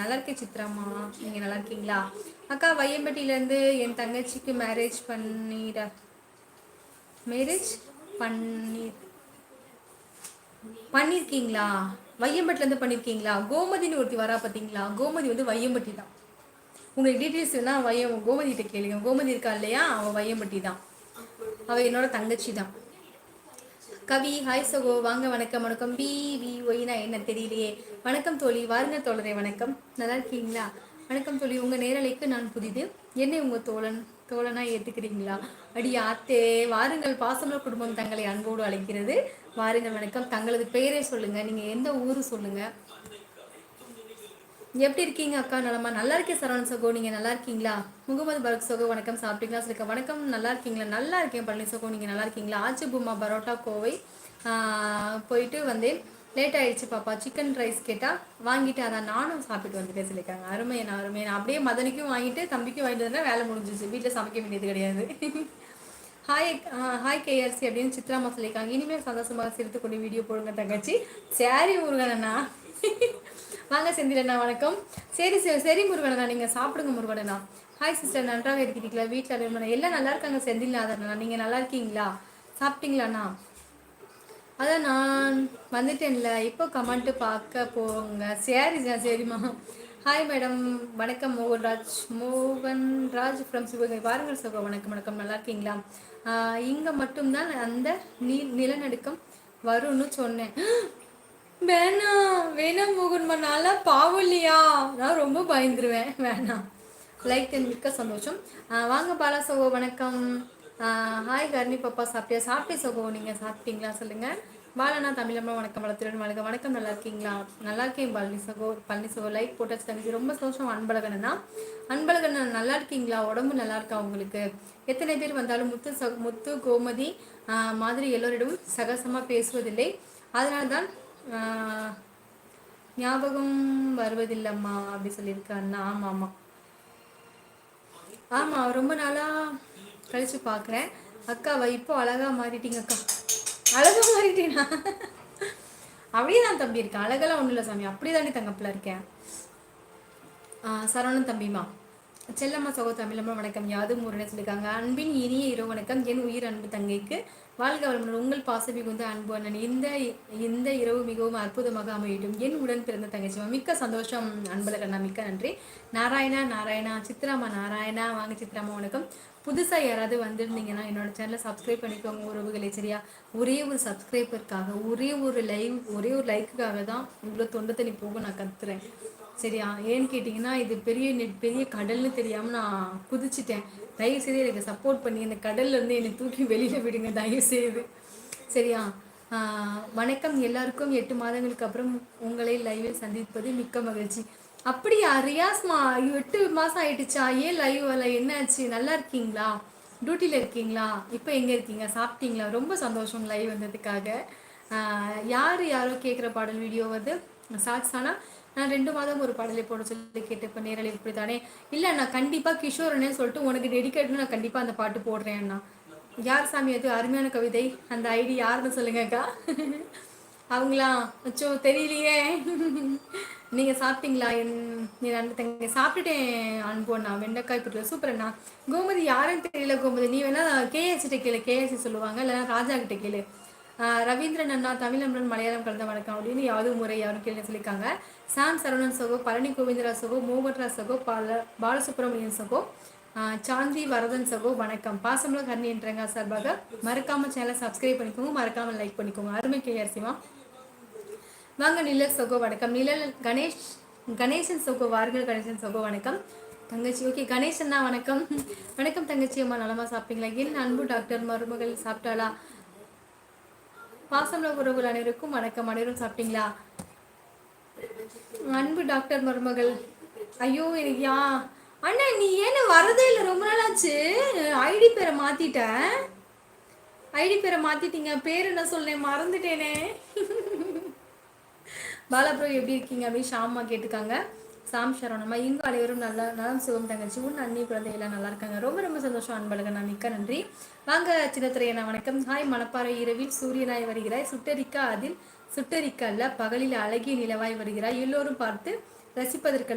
நல்லா இருக்கேன் சித்ராம்மா? நீங்கள் நல்லா இருக்கீங்களா அக்கா வையம்பட்டியிலேருந்து என் தங்கச்சிக்கு மேரேஜ் பண்ணிட மேரேஜ் பண்ணி பண்ணியிருக்கீங்களா வையம்பட்டிலேருந்து பண்ணியிருக்கீங்களா கோமதின்னு ஒருத்தி வரா பார்த்தீங்களா கோமதி வந்து வையம்பட்டி தான். உங்களுக்கு டீட்டெயில்ஸ் வேணால் வையம் கோமதிகிட்ட கேளுங்க. கோமதி இருக்கா இல்லையா? அவள் வையம்பட்டி தான். அவள் என்னோட தங்கச்சி தான். கவி ஹாய் சகோ வாங்க வணக்கம். வணக்கம். பி வி ஒய்னா என்ன தெரியலையே. வணக்கம் தோழி வாருங்க தோழரே வணக்கம். நல்லா இருக்கீங்களா? வணக்கம் தோழி உங்கள் நேரலைக்கு நான் புதிது. என்னை உங்கள் தோழன் தோழனா ஏற்றுக்கிறீங்களா அடி ஆத்தே வாருங்கள். பாசமல குடும்பம் தங்களை அன்போடு அழைக்கிறது. வாருங்கள் வணக்கம். தங்களது பெயரை சொல்லுங்கள் நீங்கள் எந்த ஊர் சொல்லுங்கள் எப்படி இருக்கீங்க அக்கா? நலமா? நல்லா இருக்கேன் சரவணன் சகோ. நீங்கள் நல்லா இருக்கீங்களா? முகமது பரக் சகோ வணக்கம். சாப்பிட்டீங்களா? சொல்லிக்க வணக்கம். நல்லா இருக்கீங்களா? நல்லா இருக்கேன் பழனி சகோ. நீங்கள் நல்லா இருக்கீங்களா? ஆச்சு பூமா பரோட்டா கோவை போயிட்டு வந்தேன். லேட் ஆயிடுச்சு பாப்பா. சிக்கன் ரைஸ் கேட்டால் வாங்கிட்டு அதான் நானும் சாப்பிட்டு வந்துட்டேன் சொல்லியிருக்காங்க அருமை அருமையான அருமை. நான் அப்படியே மதனிக்கும் வாங்கிட்டு தம்பிக்கும் வாங்கிட்டு வந்தேன் வேலை முடிஞ்சிச்சு வீட்டில் சமைக்க வேண்டியது கிடையாது. ஹாய் ஹாய் கேஆர்சி அப்படின்னு சித்ராமா சொல்லியிருக்காங்க. இனிமேல் சந்தோஷமாக சிரித்து கொண்டு வீடியோ போடுங்க தங்கச்சி. சாரி முருகனா வாங்க செந்திலண்ணா வணக்கம். சரி சரி சரி முருகனா நீங்கள் சாப்பிடுங்க முருகனா ஹாய் சிஸ்டர் நன்றாக இருக்கிறீங்களா வீட்டில் எல்லாம் நல்லா இருக்காங்க செந்தில்நாதண்ணா நீங்கள் நல்லா இருக்கீங்களா? சாப்பிட்டீங்களாண்ணா? அதான் நான் வந்துட்டேன்ல. இப்போ கமெண்ட்டு பார்க்க போங்க சரி சரிம்மா. ஹாய் மேடம் வணக்கம் மோகன்ராஜ் மோகன்ராஜ் ஃப்ரம் சிவகங்கை பாருங்கள் சகோ வணக்கம் வணக்கம். நல்லா இருக்கீங்களா? இங்கே மட்டும்தான் அந்த நீ நிலநடுக்கம் வரும்னு சொன்னேன். வேணாம் வேணாம் மோகன்மா பாவலியா பாவம் இல்லையா நான் ரொம்ப பயந்துருவேன். வேணாம். லைக் மிக்க சந்தோஷம். வாங்க பாலா சகோ வணக்கம். ஹாய் கர்ணி பாப்பா சாப்பிட்டியா? சாப்பிட்டே சகோ. நீங்கள் சாப்பிட்டீங்களா? சொல்லுங்கள் பாலனா தமிழம்மா வணக்கம். வளர்த்துடன் வணக்கம் வணக்கம். நல்லா இருக்கீங்களா? நல்லா இருக்கேன் பழனி சகோ. பழனி சகோ லைக் போட்டாச்சு தங்கச்சி. ரொம்ப சந்தோஷம். அன்பழகனா அன்பழகன் நல்லா இருக்கீங்களா? உடம்பு நல்லா இருக்கா உங்களுக்கு? எத்தனை பேர் வந்தாலும் முத்து ச முத்து கோமதி மாதிரி எல்லோரிடமும் சகசமாக பேசுவதில்லை. அதனால தான் ஞாபகம் வருவதில்லம்மா அப்படி சொல்லியிருக்காருன்னா ஆமாம் ஆமாம் ஆமாம் ரொம்ப நாளாக கழித்து பார்க்குறேன் அக்காவை இப்போ அழகாக மாறிட்டீங்க அக்கா. அழகாக மாறிட்டீனா அப்படியே தான் தம்பி இருக்கேன் அழகெல்லாம் ஒன்றும் இல்லை சாமி. அப்படி தானே தங்கப்பில் இருக்கேன் சரவணன் தம்பிமா செல்லம்மா சகோ தமிழம்மா வணக்கம். யாதும் முருகன் சொல்லியிருக்காங்க அன்பின் இனிய இரவு வணக்கம். என் உயிர் அன்பு தங்கைக்கு வாழ்க வளமுடன். உங்கள் பாச மிகுந்த அன்பு அண்ணன். இந்த இந்த இரவு மிகவும் அற்புதமாக அமையிடும் என் உடன் பிறந்த தங்கச்சி மிக்க சந்தோஷம். அன்பழகண்ணா மிக்க நன்றி. நாராயணா நாராயணா சித்ராமா நாராயணா. வாங்க சித்ராமா வணக்கம். புதுசாக யாராவது வந்திருந்தீங்கன்னா என்னோட சேனலை சப்ஸ்கிரைப் பண்ணிக்கோங்க உறவுகளே. சரியா? ஒரே ஒரு சப்ஸ்கிரைபருக்காக ஒரே ஒரு லைவ் ஒரே ஒரு லைக்குக்காக தான் இவ்வளோ தொண்டை தண்ணி போக நான் கத்துறேன். சரியா ஏன்னு கேட்டிங்கன்னா இது பெரிய நெட் பெரிய கடல்னு தெரியாமல் நான் குதிச்சிட்டேன். தயவு செய்து எனக்கு சப்போர்ட் பண்ணி அந்த கடல்லேருந்து என்னை தூக்கி வெளியில் விடுங்க தயவு செய்து சரியா வணக்கம் எல்லாருக்கும். எட்டு மாதங்களுக்கு அப்புறம் உங்களை லைவில் சந்திப்பது மிக்க மகிழ்ச்சி. அப்படியா ரியாஸ்மா எட்டு மாதம் ஆயிடுச்சா? ஏன் லைவ் வரல? என்னாச்சு? நல்லா இருக்கீங்களா? டியூட்டியில் இருக்கீங்களா? இப்போ எங்கே இருக்கீங்க? சாப்பிட்டீங்களா? ரொம்ப சந்தோஷம் லைவ் வந்ததுக்காக. யார் யாரோ கேட்குற பாடல் வீடியோ வந்து சாட்ஸானா நான் ரெண்டு மாதம் ஒரு பாடலை போட சொல்லி கேட்டுப்பேன் நேரலை இப்படி தானே இல்லை நான் கண்டிப்பாக கிஷோரனே சொல்லிட்டு உனக்கு டெடிக்கேட்னு நான் கண்டிப்பாக அந்த பாட்டு போடுறேன் அண்ணா. யார் சாமி அது? அருமையான கவிதை. அந்த ஐடி யாருன்னு சொல்லுங்கக்கா அவங்களா? அச்சோ தெரியலையே. நீங்கள் சாப்பிட்டீங்களா? என் நீ தங்க சாப்பிட்டுட்டேன் அனுப்புவண்ணா வெண்டைக்காய் பொருள் சூப்பர் அண்ணா. கோமதி யாருன்னு தெரியல கோமதி. நீ வேணா கேஎஸ்கிட்ட கேளு. கேஎஸ்சி சொல்லுவாங்க. இல்லைன்னா ராஜா கிட்ட கேளு. ரவீந்திரன் அண்ணா தமிழம்பரன் மலையாளம் கலந்த வணக்கம். அப்படின்னு யாவது முறை யாரும் கேள்வி சொல்லியிருக்காங்க. சாம் சரவணன் சகோ பழனி கோவிந்தரா சகோ மோகன்ராஜ் சகோ பால பாலசுப்ரமணியன் சகோ சாந்தி வரதன் சகோ வணக்கம். பாசமல கர்ணி என்றங்க சார்பாக மறக்காம சேனலை சப்ஸ்கிரைப் பண்ணிக்கோங்க. மறக்காம லைக் பண்ணிக்கோங்க. அருமை கேஆர்சிமா வாங்க நிழல் சகோ வணக்கம். நிழல் கணேஷ் கணேசன் சகோ வார்கள் கணேசன் சகோ வணக்கம். தங்கச்சி ஓகே கணேசன் வணக்கம். வணக்கம் தங்கச்சி அம்மா நலமா சாப்பிட்டீங்களா? என் அன்பு டாக்டர் மருமகள் சாப்பிட்டாளா? பாசம்ல உறவுகள் அனைவருக்கும் வணக்கம். அனைவரும் சாப்பிட்டீங்களா? அன்பு டாக்டர் மருமகள். ஐயோ எனக்கு யா அண்ணா நீ ஏன்னு வரதே இல்லை? ரொம்ப நாள் ஆச்சு ஐடி பேரை மாத்திட்டேன். ஐடி பேரை மாத்திட்டீங்க. பேர் என்ன சொல்றேன்? மறந்துட்டேனே. பாலாப்ரோ எப்படி இருக்கீங்க? அப்படின்னு ஷாமா கேட்டுக்காங்க. சாம் சரவணம்மா இங்கு அனைவரும் நல்லா நலம் சுகம் தங்கச்சி உன் அண்ணி குழந்தை எல்லாம் நல்லா இருக்காங்க. ரொம்ப ரொம்ப சந்தோஷம் அன்பழகன் நான் மிக்க நன்றி. வாங்க சின்னத்துறையண்ணா வணக்கம். ஹாய் மணப்பாறை இரவில் சூரியனாய் வருகிறாய். சுட்டரிக்கா அதில் சுட்டரிக்க அல்ல பகலில் அழகிய நிலவாய் வருகிறாய். எல்லோரும் பார்த்து ரசிப்பதற்கு